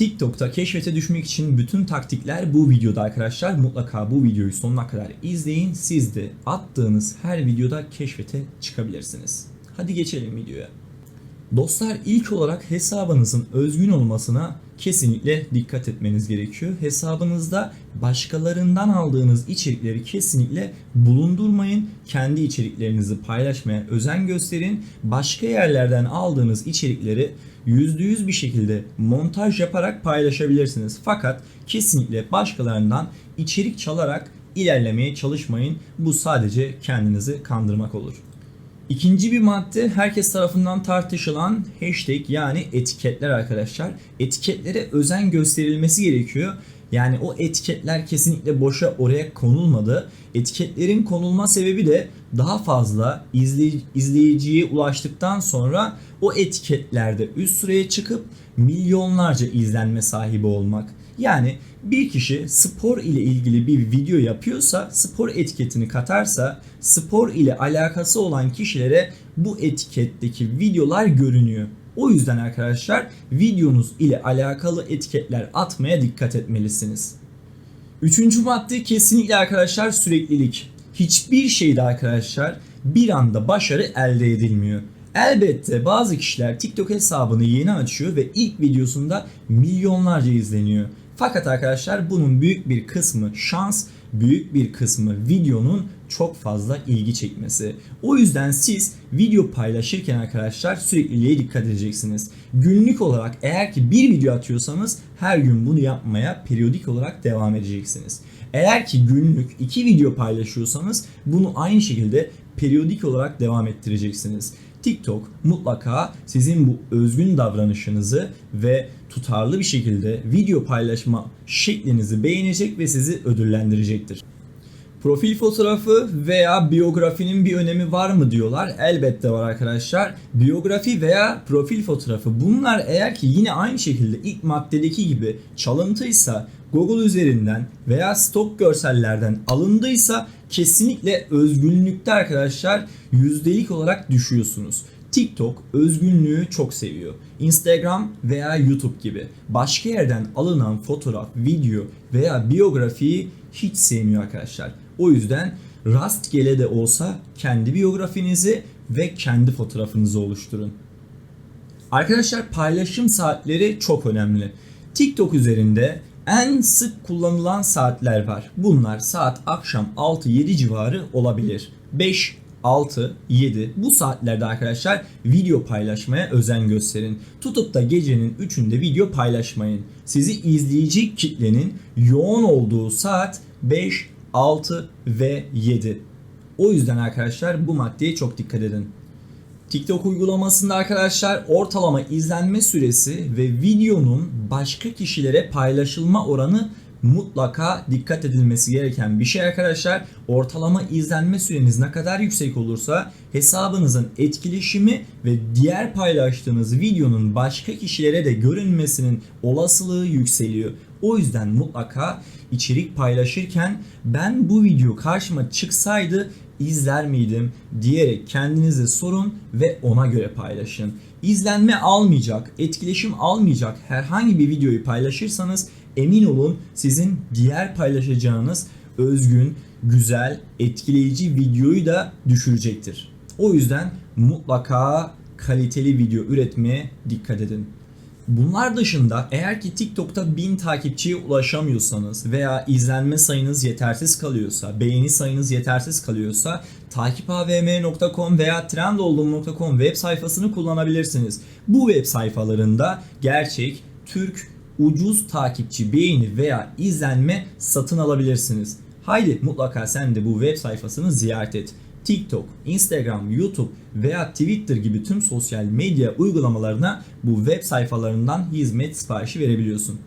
TikTok'ta keşfete düşmek için bütün taktikler bu videoda arkadaşlar. Mutlaka bu videoyu sonuna kadar izleyin. Siz de attığınız her videoda keşfete çıkabilirsiniz. Hadi geçelim videoya. Dostlar ilk olarak hesabınızın özgün olmasına kesinlikle dikkat etmeniz gerekiyor. Hesabınızda başkalarından aldığınız içerikleri kesinlikle bulundurmayın. Kendi içeriklerinizi paylaşmaya özen gösterin. Başka yerlerden aldığınız içerikleri %100 bir şekilde montaj yaparak paylaşabilirsiniz. Fakat kesinlikle başkalarından içerik çalarak ilerlemeye çalışmayın. Bu sadece kendinizi kandırmak olur. İkinci bir madde herkes tarafından tartışılan hashtag yani etiketler arkadaşlar. Etiketlere özen gösterilmesi gerekiyor. Yani o etiketler kesinlikle boşa oraya konulmadı. Etiketlerin konulma sebebi de daha fazla izley- izleyiciye ulaştıktan sonra o etiketlerde üst sıraya çıkıp milyonlarca izlenme sahibi olmak. Yani bir kişi spor ile ilgili bir video yapıyorsa, spor etiketini katarsa, spor ile alakası olan kişilere bu etiketteki videolar görünüyor. O yüzden arkadaşlar videonuz ile alakalı etiketler atmaya dikkat etmelisiniz. Üçüncü madde kesinlikle arkadaşlar süreklilik. Hiçbir şeyde arkadaşlar bir anda başarı elde edilmiyor. Elbette bazı kişiler TikTok hesabını yeni açıyor ve ilk videosunda milyonlarca izleniyor. Fakat arkadaşlar bunun büyük bir kısmı şans, büyük bir kısmı videonun çok fazla ilgi çekmesi. O yüzden siz video paylaşırken arkadaşlar sürekliliğe dikkat edeceksiniz. Günlük olarak eğer ki bir video atıyorsanız her gün bunu yapmaya periyodik olarak devam edeceksiniz. Eğer ki günlük iki video paylaşıyorsanız bunu aynı şekilde periyodik olarak devam ettireceksiniz. TikTok mutlaka sizin bu özgün davranışınızı ve tutarlı bir şekilde video paylaşma şeklinizi beğenecek ve sizi ödüllendirecektir. Profil fotoğrafı veya biyografinin bir önemi var mı diyorlar. Elbette var arkadaşlar. Biyografi veya profil fotoğrafı bunlar eğer ki yine aynı şekilde ilk maddedeki gibi çalıntıysa Google üzerinden veya stok görsellerden alındıysa kesinlikle özgünlükte arkadaşlar yüzdelik olarak düşüyorsunuz. TikTok özgünlüğü çok seviyor. Instagram veya YouTube gibi başka yerden alınan fotoğraf, video veya biyografiyi hiç sevmiyor arkadaşlar. O yüzden rastgele de olsa kendi biyografinizi ve kendi fotoğrafınızı oluşturun. Arkadaşlar paylaşım saatleri çok önemli. TikTok üzerinde en sık kullanılan saatler var. Bunlar saat akşam 6-7 civarı olabilir. 5, 6, 7 bu saatlerde arkadaşlar video paylaşmaya özen gösterin. Tutup da gecenin 3'ünde video paylaşmayın. Sizi izleyici kitlenin yoğun olduğu saat 5, 6 ve 7. O yüzden arkadaşlar bu maddeye çok dikkat edin. TikTok uygulamasında arkadaşlar ortalama izlenme süresi ve videonun başka kişilere paylaşılma oranı mutlaka dikkat edilmesi gereken bir şey arkadaşlar. Ortalama izlenme süreniz ne kadar yüksek olursa hesabınızın etkileşimi ve diğer paylaştığınız videonun başka kişilere de görünmesinin olasılığı yükseliyor. O yüzden mutlaka içerik paylaşırken ben bu video karşıma çıksaydı izler miydim diyerek kendinize sorun ve ona göre paylaşın. İzlenme almayacak, etkileşim almayacak herhangi bir videoyu paylaşırsanız emin olun sizin diğer paylaşacağınız özgün, güzel, etkileyici videoyu da düşürecektir. O yüzden mutlaka kaliteli video üretmeye dikkat edin. Bunlar dışında eğer ki TikTok'ta 1000 takipçiye ulaşamıyorsanız veya izlenme sayınız yetersiz kalıyorsa, beğeni sayınız yetersiz kalıyorsa takipavm.com veya trendoldum.com web sayfasını kullanabilirsiniz. Bu web sayfalarında gerçek, Türk, ucuz takipçi, beğeni veya izlenme satın alabilirsiniz. Haydi mutlaka sen de bu web sayfasını ziyaret et. TikTok, Instagram, YouTube veya Twitter gibi tüm sosyal medya uygulamalarına bu web sayfalarından hizmet siparişi verebiliyorsun.